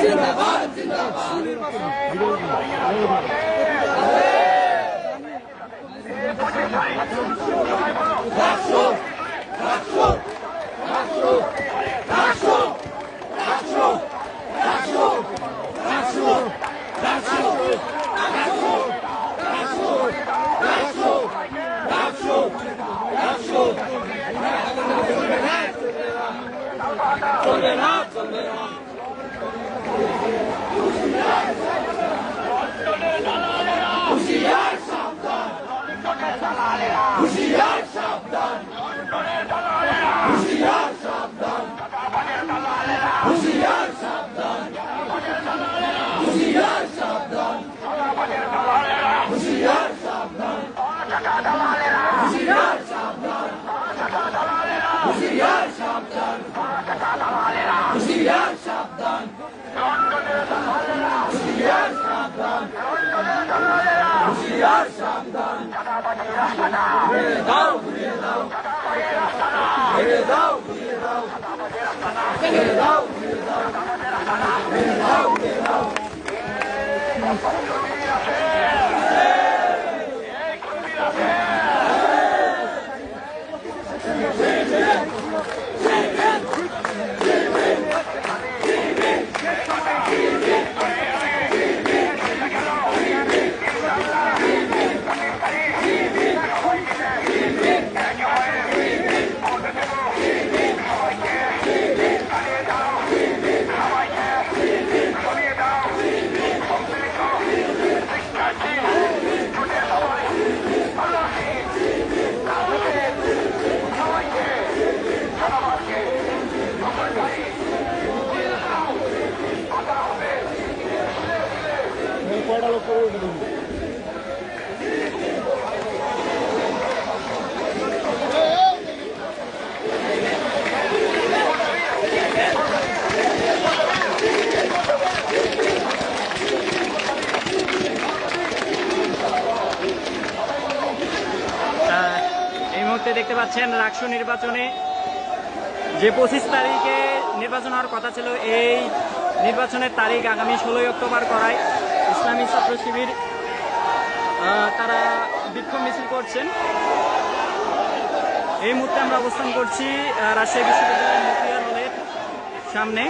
जिंदाबाद जिंदाबाद চলবে না চলবে না। হুশিয়ার সাবধান হুশিয়ার সাবধান হুশিয়ার দাও ঘুরে দাও ঘুরে দাও আহ, এই মুহূর্তে দেখতে পাচ্ছেন রাকসু নির্বাচনে। যে পঁচিশ তারিখে নির্বাচন হওয়ার কথা ছিল, এই নির্বাচনের তারিখ আগামী ষোলোই অক্টোবর করায় ইসলামী ছাত্র শিবির তারা বিক্ষোভ মিছিল করছেন। এই মুহূর্তে আমরা অবস্থান করছি রাজশাহী বিশ্ববিদ্যালয়ের মতিয়ার হলের সামনে।